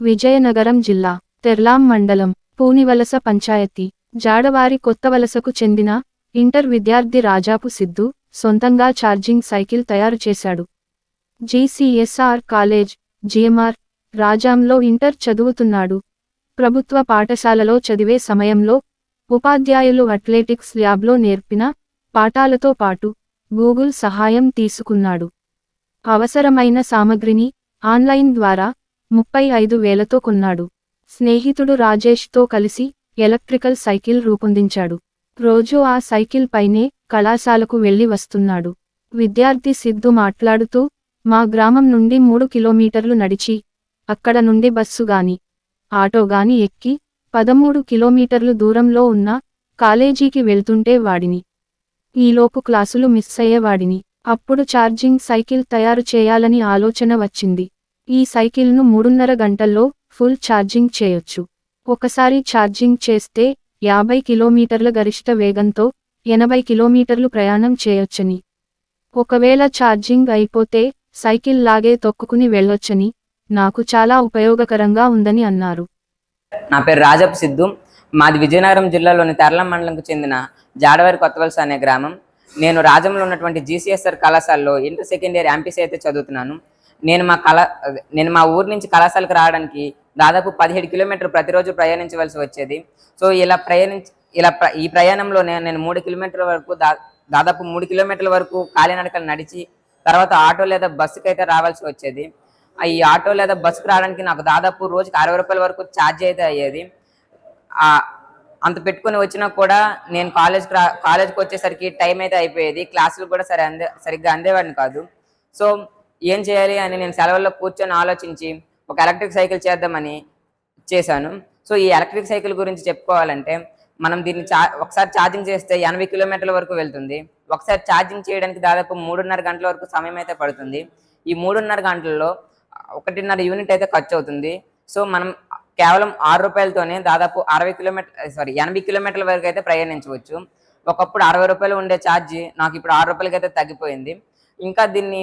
విజయనగరం జిల్లా తెర్లాం మండలం పూనివలస పంచాయతీ జాడవారి కొత్తవలసకు చెందిన ఇంటర్ విద్యార్థి రాజాపు సిద్ధు సొంతంగా ఛార్జింగ్ సైకిల్ తయారు చేశాడు. జీసీఎస్ఆర్ కాలేజ్ జిఎంఆర్ రాజాంలో ఇంటర్ చదువుతున్నాడు. ప్రభుత్వ పాఠశాలలో చదివే సమయంలో ఉపాధ్యాయులు అథ్లెటిక్స్ ల్యాబ్లో నేర్పిన పాఠాలతో పాటు గూగుల్ సహాయం తీసుకున్నాడు. అవసరమైన సామగ్రిని ఆన్లైన్ ద్వారా ముప్పై ఐదు వేలతో కొన్నాడు. స్నేహితుడు రాజేష్తో కలిసి ఎలక్ట్రికల్ సైకిల్ రూపొందించాడు. రోజూ ఆ సైకిల్ పైనే కళాశాలకు వెళ్ళి వస్తున్నాడు. విద్యార్థి సిద్ధు మాట్లాడుతూ మా గ్రామం నుండి మూడు కిలోమీటర్లు నడిచి అక్కడ నుండి బస్సు గాని ఆటో గాని ఎక్కి పదమూడు కిలోమీటర్లు దూరంలో ఉన్న కాలేజీకి వెళ్తుంటే వాడిని. ఈలోపు క్లాసులు మిస్ అయ్యేవాడిని. అప్పుడు ఛార్జింగ్ సైకిల్ తయారు చేయాలని ఆలోచన వచ్చింది. ఈ సైకిల్ను మూడున్నర గంటల్లో ఫుల్ ఛార్జింగ్ చేయొచ్చు. ఒకసారి ఛార్జింగ్ చేస్తే యాభై కిలోమీటర్ల గరిష్ట వేగంతో ఎనభై కిలోమీటర్లు ప్రయాణం చేయొచ్చని. ఒకవేళ ఛార్జింగ్ అయిపోతే సైకిల్ లాగే తొక్కుకుని వెళ్ళొచ్చని నాకు చాలా ఉపయోగకరంగా ఉందని అన్నారు. నా పేరు రాజప్ సిద్ధు. మాది విజయనగరం జిల్లాలోని తెరలం మండలంకు చెందిన జాడవారి కొత్తవలస అనే గ్రామం. నేను రాజంలో ఉన్నటువంటి జీసీఎస్ఆర్ కళాశాలలో ఇంటర్ సెకండ్ ఇయర్ ఎంపీసీ అయితే చదువుతున్నాను. నేను మా కళ నేను మా ఊరు నుంచి కళాశాలకు రావడానికి దాదాపు పదిహేడు కిలోమీటర్లు ప్రతిరోజు ప్రయాణించవలసి వచ్చేది. సో ఇలా ప్రయాణించ ఇలా ప్ర- ఈ ప్రయాణంలో నేను నేను మూడు కిలోమీటర్ల వరకు దా దాదాపు మూడు కిలోమీటర్ల వరకు కాలినడకలు నడిచి తర్వాత ఆటో లేదా బస్సుకి అయితే రావాల్సి వచ్చేది. ఈ ఆటో లేదా బస్సుకి రావడానికి నాకు దాదాపు రోజుకి అరవై రూపాయల వరకు ఛార్జ్ అయితే అయ్యేది. అంత పెట్టుకుని వచ్చినా కూడా నేను కాలేజ్కి రా కాలేజ్కి వచ్చేసరికి టైం అయితే అయిపోయేది. క్లాసులు కూడా సరే అందే సరిగ్గా అందేవాడిని కాదు. సో ఏం చేయాలి అని నేను సెలవుల్లో కూర్చొని ఆలోచించి ఒక ఎలక్ట్రిక్ సైకిల్ చేద్దామని చేశాను. సో ఈ ఎలక్ట్రిక్ సైకిల్ గురించి చెప్పుకోవాలంటే మనం దీన్ని చా ఒకసారి ఛార్జింగ్ చేస్తే ఎనభై కిలోమీటర్ల వరకు వెళ్తుంది. ఒకసారి ఛార్జింగ్ చేయడానికి దాదాపు మూడున్నర గంటల వరకు సమయం అయితే పడుతుంది. ఈ మూడున్నర గంటల్లో ఒకటిన్నర యూనిట్ అయితే ఖర్చు అవుతుంది సో మనం కేవలం ఆరు రూపాయలతోనే దాదాపు అరవై కిలోమీటర్ సారీ ఎనభై కిలోమీటర్ల వరకు అయితే ప్రయాణించవచ్చు. ఒకప్పుడు అరవై రూపాయలు ఉండే ఛార్జ్ నాకు ఇప్పుడు ఆరు రూపాయలకి అయితే తగ్గిపోయింది. ఇంకా దీన్ని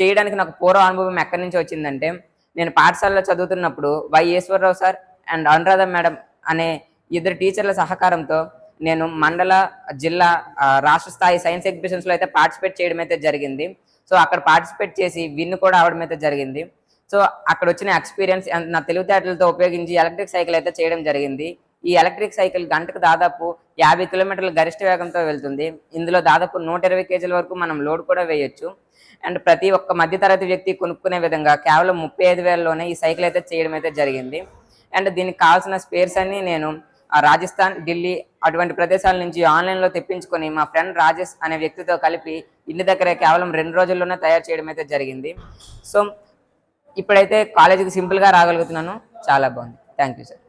చేయడానికి నాకు పూర్వ అనుభవం ఎక్కడి నుంచి వచ్చిందంటే నేను పాఠశాలలో చదువుతున్నప్పుడు Y Eswararao sir and Anuradha madam అనే ఇద్దరు టీచర్ల సహకారంతో నేను మండల జిల్లా రాష్ట్ర స్థాయి సైన్స్ ఎగ్జిబిషన్స్లో అయితే పార్టిసిపేట్ చేయడం అయితే జరిగింది. సో అక్కడ పార్టిసిపేట్ చేసి విన్ కూడా అవడం అయితే జరిగింది. సో అక్కడ వచ్చిన ఎక్స్పీరియన్స్ నా తెలివితేటలతో ఉపయోగించి ఎలక్ట్రిక్ సైకిల్ అయితే చేయడం జరిగింది. ఈ ఎలక్ట్రిక్ సైకిల్ గంటకు దాదాపు యాభై కిలోమీటర్ల గరిష్ట వేగంతో వెళ్తుంది. ఇందులో దాదాపు నూట ఇరవై కేజీల వరకు మనం లోడ్ కూడా వేయొచ్చు. అండ్ ప్రతి ఒక్క మధ్యతరగతి వ్యక్తి కొనుక్కునే విధంగా కేవలం ముప్పై ఐదు వేలలోనే ఈ సైకిల్ అయితే చేయడం అయితే జరిగింది. అండ్ దీనికి కావాల్సిన స్పేర్స్ అన్ని నేను ఆ రాజస్థాన్ ఢిల్లీ అటువంటి ప్రదేశాల నుంచి ఆన్లైన్లో తెప్పించుకొని మా ఫ్రెండ్ రాజేష్ అనే వ్యక్తితో కలిపి ఇంటి దగ్గరే కేవలం రెండు రోజుల్లోనే తయారు చేయడం అయితే జరిగింది. సో ఇప్పుడైతే కాలేజీకి సింపుల్గా రాగలుగుతున్నాను. చాలా బాగుంది. Thank you sir.